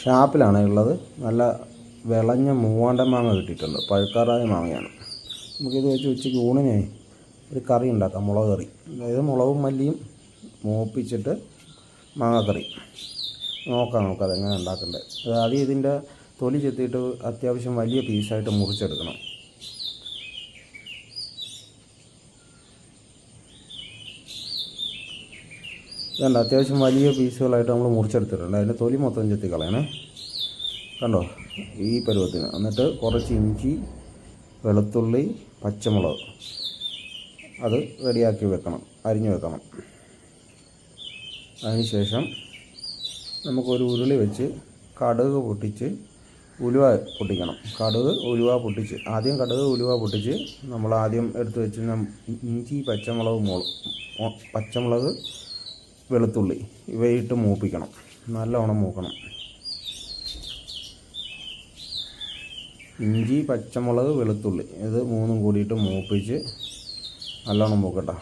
ഷാപ്പിലാണ് ഉള്ളത്. നല്ല വിളഞ്ഞ മൂവാണ്ട മാങ്ങ കിട്ടിയിട്ടുണ്ട്. പഴുക്കാറായ മാങ്ങയാണ്. നമുക്കിത് വെച്ച് ഉച്ചയ്ക്ക് ഊണിനെ ഒരു കറി ഉണ്ടാക്കാം മുളക് കറി. അതായത് മുളകും മല്ലിയും മൂപ്പിച്ചിട്ട് മാങ്ങക്കറി. നോക്കാം നമുക്കതെങ്ങനെ ഉണ്ടാക്കേണ്ടത് ആദ്യം ഇതിന്റെ തൊലി ചെത്തിയിട്ട് അത്യാവശ്യം വലിയ പീസായിട്ട് മുറിച്ചെടുക്കണം. ഇതുണ്ട്. അത്യാവശ്യം വലിയ പീസുകളായിട്ട് നമ്മൾ മുറിച്ചെടുത്തിട്ടുണ്ട്. അതിന്റെ തൊലി മൊത്തം ചെത്തി കളയണേ കണ്ടോ? ഈ പരുവത്തിന്. എന്നിട്ട് കുറച്ച് ഇഞ്ചി വെളുത്തുള്ളി പച്ചമുളക്. അത് റെഡിയാക്കി വെക്കണം. അരിഞ്ഞു വെക്കണം. അതിനുശേഷം നമുക്കൊരു ഉരുളി വെച്ച് കടുക് പൊട്ടിച്ച് ഉലുവ പൊട്ടിക്കണം. കടുക് ഉലുവ പൊട്ടിച്ച്. ആദ്യം കടുക് ഉലുവ പൊട്ടിച്ച് നമ്മൾ ആദ്യം എടുത്ത് വെച്ച് ഇഞ്ചി പച്ചമുളക് മുളക് പച്ചമുളക് വെളുത്തുള്ളി ഇവയിട്ട് മൂപ്പിക്കണം. നല്ലവണ്ണം മൂക്കണം. ഇഞ്ചി പച്ചമുളക് വെളുത്തുള്ളി ഇത് മൂന്നും കൂടിയിട്ട് മൂപ്പിച്ച് നല്ലോണം മൂക്കട്ടെ.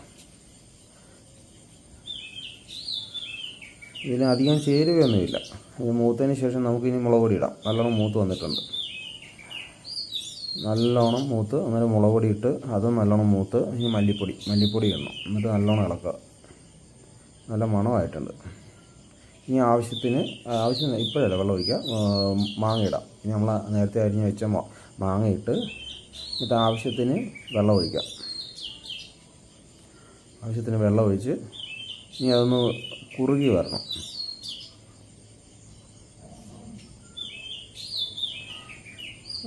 ഇതിന് അധികം ചേരുവയൊന്നുമില്ല. ഇത് മൂത്തതിന് ശേഷം നമുക്കിനി മുളക് പൊടി ഇടാം. നല്ലോണം മൂത്ത് വന്നിട്ടുണ്ട്. നല്ലോണം മൂത്ത് അന്നേരം മുളക് പൊടി ഇട്ട് അതും നല്ലോണം മൂത്ത് ഇനി മല്ലിപ്പൊടി മല്ലിപ്പൊടി ഇടണം. എന്നിട്ട് നല്ലോണം ഇളക്കുക. നല്ല മണമായിട്ടുണ്ട്. ഇനി ആവശ്യത്തിന് ആവശ്യം ഇപ്പോഴല്ല വെള്ളം ഒഴിക്കുക. മാങ്ങ ഇടാം. ഇനി നമ്മൾ നേരത്തെ അരിഞ്ഞ് വെച്ച മാങ്ങ ഇട്ട് എന്നിട്ട് ആവശ്യത്തിന് വെള്ളം ഒഴിക്കാം ആവശ്യത്തിന് വെള്ളം ഒഴിച്ച് ഇനി അതൊന്ന് കുറുകി വരണം.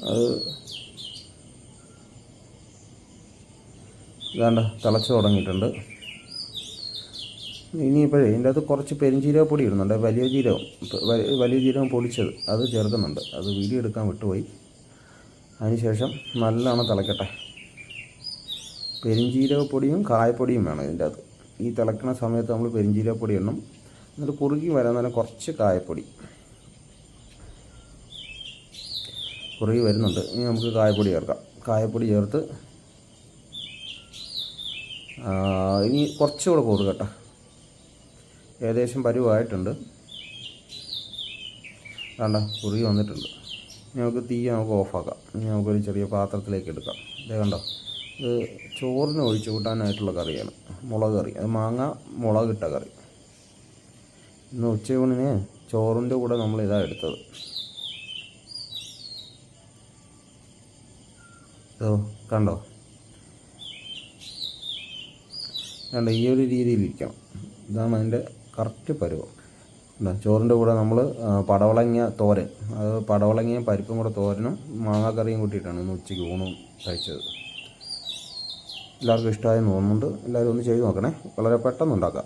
അത് ഇതാണ്ട് തിളച്ച് തുടങ്ങിയിട്ടുണ്ട്. ഇനിയിപ്പോഴേ ഇതിന്റെ അകത്ത് കുറച്ച് പെരുംജീരക പൊടി ഇടുന്നുണ്ട്. വലിയ ജീരകം വലിയ ജീരകം പൊടിച്ചത്. അത് ചേർക്കുന്നുണ്ട് അത് വീഡിയോ എടുക്കാൻ വിട്ടുപോയി. അതിനുശേഷം നല്ലോണം തിളക്കട്ടെ. പെരുംജീരക പൊടിയും കായപ്പൊടിയും വേണം ഇതിന്റെ അകത്ത്. ഈ തിളക്കുന്ന സമയത്ത് നമ്മൾ പെരുംജീരക പൊടി ഇടണം. എന്നിട്ട് കുറുകി വരാൻ തന്നെ കുറച്ച് കായപ്പൊടി. കുറുകി വരുന്നുണ്ട്. ഇനി നമുക്ക് കായപ്പൊടി ചേർക്കാം. കായപ്പൊടി ചേർത്ത് ഇനി കുറച്ചുകൂടെ കൊടുക്കട്ടെ ഏകദേശം പരുവായിട്ടുണ്ട്. വേണ്ട കുറുകി വന്നിട്ടുണ്ട്. നമുക്ക് തീ നമുക്ക് ഓഫാക്കാം. ഇനി നമുക്കൊരു ചെറിയ പാത്രത്തിലേക്ക് എടുക്കാം. ഇതേ കണ്ടോ ഇത് ചോറിന് ഒഴിച്ചു കൂട്ടാനായിട്ടുള്ള കറിയാണ്. മുളക് കറി. അത് മാങ്ങ മുളകിട്ട കറി. ഇന്ന് ഉച്ചയൂണിന് ചോറിന്റെ കൂടെ നമ്മൾ ഇതാ എടുത്തത്. ഓ കണ്ടോ? കണ്ടോ ഈ ഒരു രീതിയിലിരിക്കണം ഇതാണ് അതിന്റെ കറക്റ്റ് പരുവം. ചോറിന്റെ കൂടെ നമ്മൾ പടവളങ്ങിയ തോരൻ. അത് പടവളങ്ങിയ പരിപ്പും കൂടെ തോരനും മാങ്ങാക്കറിയും കൂട്ടിയിട്ടാണ് ഇന്ന് ഉച്ചയ്ക്ക് ഊണും കഴിച്ചത്. എല്ലാവർക്കും ഇഷ്ടമായെന്ന് തോന്നുന്നുണ്ട്. എല്ലാവരും ഒന്ന് ചെയ്ത് നോക്കണേ. വളരെ പെട്ടെന്ന് ഉണ്ടാക്കാം.